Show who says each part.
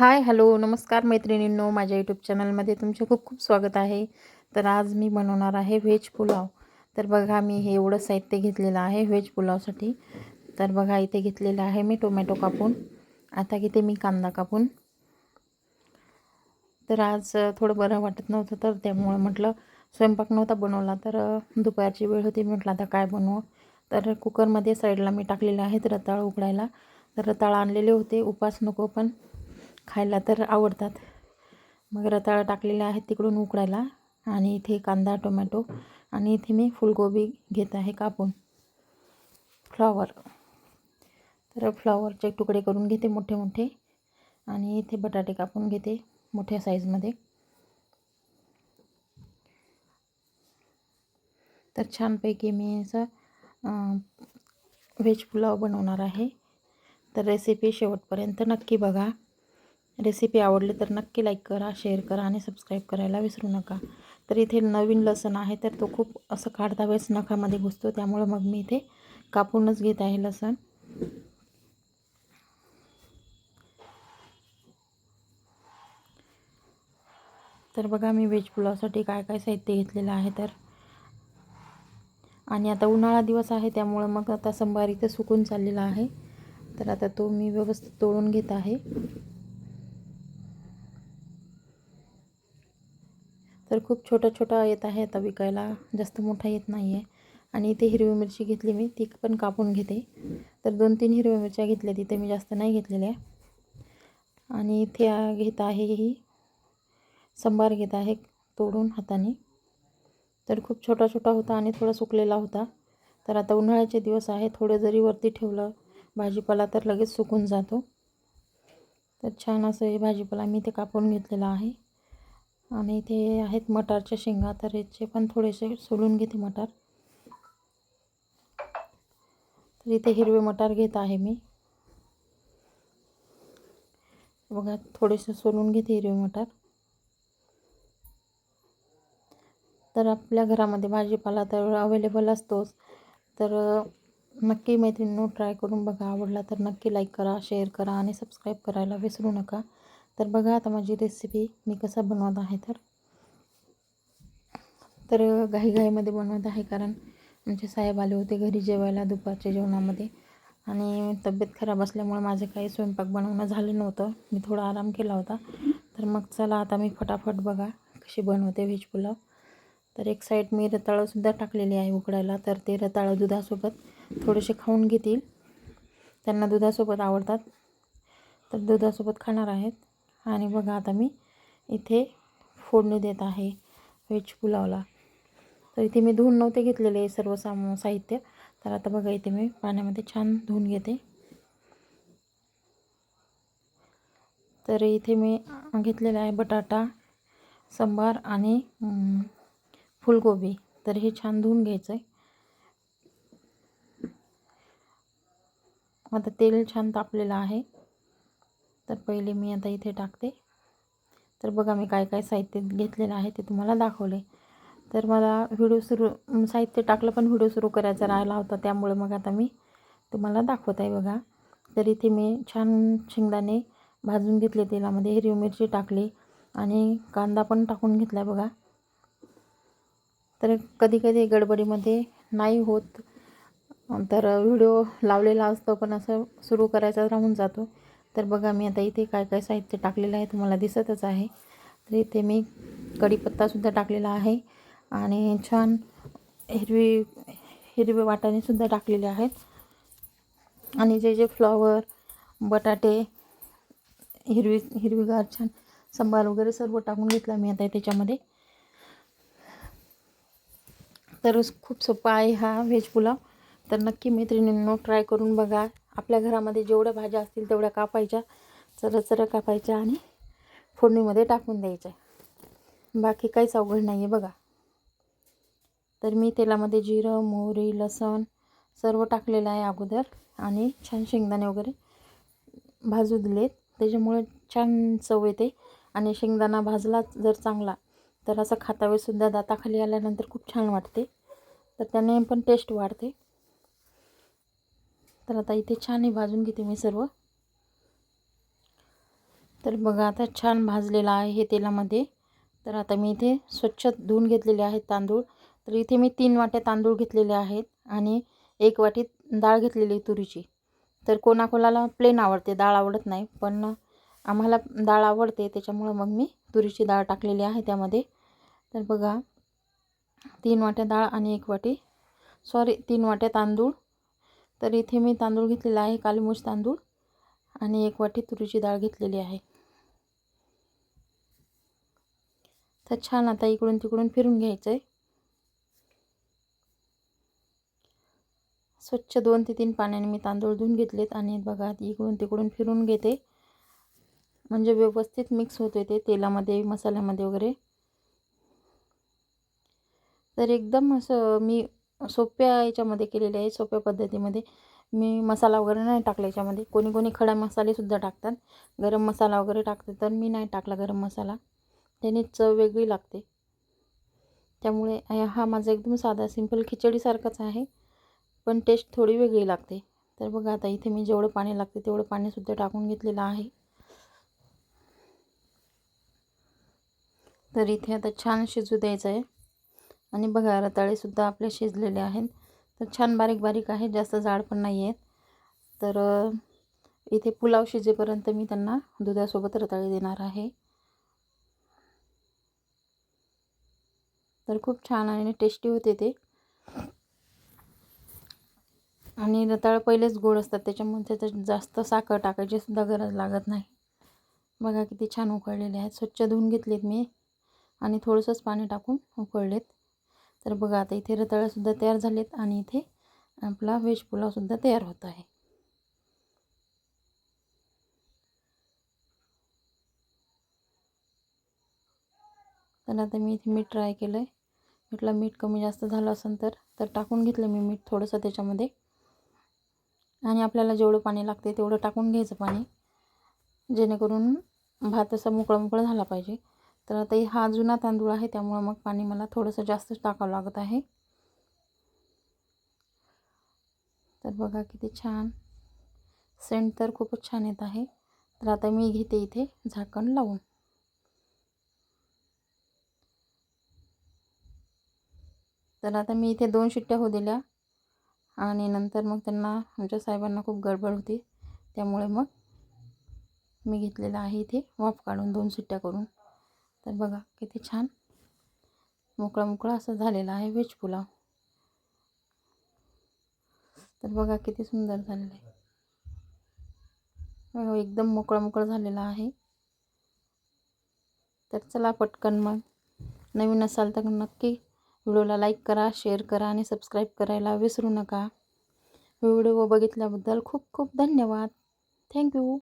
Speaker 1: Hi hello नमस्कार मैत्रिणींनो. माझ्या यूट्यूब चॅनलमध्ये तुमचे खूप खूप स्वागत आहे. तर आज मी बनवणार आहे व्हेज पुलाव. तर बघा मी हे एवढं साहित्य घेतलेलं आहे व्हेज पुलावसाठी. तर बघा इथे घेतलेलं आहे मी टोमॅटो कापून. आता घेते मी कांदा कापून. तर आज थोडं बरं वाटत नव्हतं तर त्यामुळे म्हटलं स्वयंपाक नव्हता बनवला तर दुपारची वेळ होती म्हटलं आता काय बनवू? तर कुकरमध्ये साईडला मी टाकलेलं आहेत रताळ उकडायला. तर रताळ आणलेले होते उपास नको पण. खायला तर आवडतात. मग रताळं टाकलेले आहेत तिकडून उकडायला आणि इथे कांदा टोमॅटो आणि इथे मी फुलगोबी घेत आहे कापून. फ्लॉवर. तर फ्लॉवरचे तुकडे करून घेते मोठे मोठे आणि इथे बटाटे कापून घेते मोठ्या साईजमध्ये. तर छानपैकी मी असं व्हेज पुलाव बनवणार आहे. तर रेसिपी शेवटपर्यंत नक्की बघा. रेसिपी आवडली तर नक्की लाईक करा शेअर करा आणि सबस्क्राईब करायला विसरू नका. तर इथे नवीन लसण आहे तर तो खूप असं काढता वेळेस नखामध्ये घुसतो त्यामुळं मग मी इथे कापूनच घेत आहे लसण. तर बघा मी व्हेज पुलावसाठी काय काय साहित्य घेतलेलं आहे तर. आणि आता उन्हाळा दिवस आहे त्यामुळं मग आता संभार इथे सुकून चाललेला आहे. तर आता तो मी व्यवस्थित तोडून घेत आहे. तर खूप छोटा छोटा येत आहे आता विकायला. जास्त मोठा येत नाही आहे आणि इथे हिरवी मिरची घेतली मी. ती पण कापून घेते. तर दोन तीन हिरव्या मिरच्या घेतल्या तिथे मी जास्त नाही घेतलेल्या. आणि इथे घेत आहे ही. संभार घेत आहे तोडून हाताने. तर खूप छोटा छोटा होता आणि थोडा सुकलेला होता. तर आता उन्हाळ्याचे दिवस आहे. थोडं जरी वरती ठेवलं भाजीपाला तर लगेच सुकून जातो. तर छान असं हे भाजीपाला मी ते कापून घेतलेला आहे. आणि इथे आहेत मटारच्या शेंगा तर याचे पण थोडेसे सोलून घेते मटार. तर इथे हिरवे मटार घेत आहे मी. बघा थोडेसे सोलून घेते हिरवे मटार. तर आपल्या घरामध्ये भाजीपाला तर अवेलेबल असतोच. तर नक्की मैत्रिणींनो ट्राय करून बघा. आवडला तर नक्की लाईक करा शेअर करा आणि सबस्क्राईब करायला विसरू नका. तर बघा आता माझी रेसिपी मी कसा बनवत आहे तर. तर घाईघाईमध्ये बनवत आहे कारण आमचे साहेब आले होते घरी जेवायला दुपारच्या जेवणामध्ये. आणि तब्येत खराब असल्यामुळे माझं काही स्वयंपाक बनवणं झालं नव्हतं. मी थोडा आराम केला होता. तर मग चला आता मी फटाफट बघा कशी बनवते व्हेज पुलाव. तर एक साईड मी रताळंसुद्धा टाकलेली आहे उकडायला तर ते रताळं दुधासोबत थोडेसे खाऊन घेतील. त्यांना दुधासोबत आवडतात. तर दुधासोबत खाणार आहेत. आणि बघा आता मी इथे फोडणी देत आहे व्हेज पुलावला. तर इथे मी धुवून नव्हते घेतलेले सर्व साम साहित्य. तर आता बघा इथे मी पाण्यामध्ये छान धुवून घेते. तर इथे मी घेतलेला आहे बटाटा संबार आणि फुलकोबी. तर हे छान धुवून घ्यायचं आहे आता तेल छान तापलेलं आहे. तर पहिले मी आता इथे टाकते. तर बघा मी काय काय साहित्य घेतलेलं आहे ते तुम्हाला दाखवले. तर मला व्हिडिओ सुरू साहित्य टाकलं पण व्हिडिओ सुरू करायचा राहिला होता त्यामुळे मग आता मी तुम्हाला दाखवत आहे बघा. तर इथे मी छान शेंगदाणे भाजून घेतले तेलामध्ये हिरवी मिरची टाकली आणि कांदा पण टाकून घेतला बघा. तर कधी कधी गडबडीमध्ये नाही होत तर व्हिडिओ लावलेला असतो पण असं सुरू करायचा राहून जातो. तर बघा मी आता इथे काय काय साहित्य टाकलेलं आहे तुम्हाला दिसतच आहे. तर इथे मी कढीपत्तासुद्धा टाकलेला आहे आणि छान हिरवी हिरवे वाटाणेसुद्धा टाकलेले आहेत. आणि जे जे फ्लॉवर बटाटे हिरवी हिरवीगार छान संबार वगैरे सर्व टाकून घेतला मी आता त्याच्यामध्ये. तर खूप सोपा आहे हा व्हेज पुलाव. तर नक्की मैत्रिणींनो ट्राय करून बघा. आपल्या घरामध्ये जेवढ्या भाज्या असतील तेवढ्या कापायच्या चरं चरं कापायच्या आणि फोडणीमध्ये टाकून द्यायच्या बाकी काहीच अवघड नाही आहे बघा. तर मी तेलामध्ये जिरं मोहरी लसण सर्व टाकलेलं आहे अगोदर आणि छान शेंगदाणे वगैरे भाजू दिलेत त्याच्यामुळे छान चव येते आणि शेंगदाणा भाजला जर चांगला तर असं खाता दाताखाली आल्यानंतर खूप छान वाटते. तर त्याने पण टेस्ट वाढते. तर आता इथे छान हे भाजून घेते मी सर्व. तर बघा आता छान भाजलेलं आहे हे तेलामध्ये. तर आता मी इथे स्वच्छ धुवून घेतलेले आहेत तांदूळ. तर इथे मी तीन वाट्या तांदूळ घेतलेले आहेत आणि एक वाटी डाळ घेतलेली तुरीची. तर कोणाकोणाला प्लेन आवडते डाळ आवडत नाही पण आम्हाला डाळ आवडते त्याच्यामुळं मग मी तुरीची डाळ टाकलेली आहे त्यामध्ये. तर बघा तीन वाट्या डाळ आणि एक वाटी सॉरी तीन वाट्या तांदूळ. तर इथे मी तांदूळ घेतलेला आहे कालीमुछ तांदूळ आणि एक वाटी तुरीची डाळ घेतलेली आहे. तर छान आता इकडून तिकडून फिरून घ्यायचं आहे स्वच्छ दोन ते तीन पाण्याने मी तांदूळ धुवून घेतलेत आणि बघा इकडून तिकडून फिरून घेते. म्हणजे व्यवस्थित मिक्स होते ते तेलामध्ये मसाल्यामध्ये वगैरे. तर एकदम असं मी सोप्या याच्यामध्ये केलेले आहे सोप्या पद्धतीमध्ये. मी मसाला वगैरे नाही टाकला याच्यामध्ये. कोणी कोणी खडा मसालेसुद्धा टाकतात. गरम मसाला वगैरे टाकते तर मी नाही टाकला गरम मसाला. त्याने चव वेगळी लागते. त्यामुळे हा माझा एकदम साधा सिंपल खिचडीसारखाच आहे. पण टेस्ट थोडी वेगळी लागते. तर बघा आता इथे मी जेवढं पाणी लागते तेवढं पाणीसुद्धा टाकून घेतलेलं आहे. तर इथे आता छान शिजू द्यायचं आहे. आणि बघा रताळेसुद्धा आपले शिजलेले आहेत. तर छान बारीक बारीक आहेत जास्त जाड पण नाही आहेत. तर इथे पुलाव शिजेपर्यंत मी त्यांना दुधासोबत रताळे देणार आहे. तर खूप छान आणि टेस्टी होते ते. आणि रताळ पहिलेच गोड असतात त्याच्यामुळे त्याच्यात जास्त साखर टाकायची सुद्धा गरज लागत नाही. बघा किती छान उकळलेले आहेत. स्वच्छ धुवून घेतलेत मी. आणि थोडंसंच पाणी टाकून उकळलेत. तर बघा आता इथे रताळ्यासुद्धा तयार झालेत आणि इथे आपला व्हेज पुलावसुद्धा तयार होत आहे. तर आता मी इथे मीठ ट्राय केलं आहे म्हटलं मीठ कमी जास्त झालं असेल तर तर टाकून घेतलं मी मीठ थोडंसं त्याच्यामध्ये. आणि आपल्याला जेवढं पाणी लागते तेवढं टाकून घ्यायचं पाणी जेणेकरून भात असा मोकळा मोकळा झाला पाहिजे. तर आता हा जुना तांदूळ आहे त्यामुळं मग पाणी मला थोडंसं जास्तच टाकावं लागत आहे. तर बघा किती छान. सेंट तर खूपच छान येत आहे. तर आता मी घेते इथे झाकण लावून. तर आता मी इथे दोन शिट्ट्या होऊ दिल्या आणि नंतर मग त्यांना आमच्या साहेबांना खूप गडबड होती. त्यामुळे मग मी घेतलेलं आहे इथे वाफ काढून दोन शिट्ट्या करून. तर बघा किती छान. मोकळा मोकळा असं झालेला आहे व्हेज पुलाव. तर बघा किती सुंदर झालेलं आहे. हो, एकदम मोकळा मोकळा झालेला आहे. तर चला पटकन मग. नवीन असाल तर नक्की व्हिडिओला लाईक करा शेअर करा आणि सबस्क्राईब करायला विसरू नका. व्हिडिओ बघितल्याबद्दल खूप खूप धन्यवाद. थँक्यू.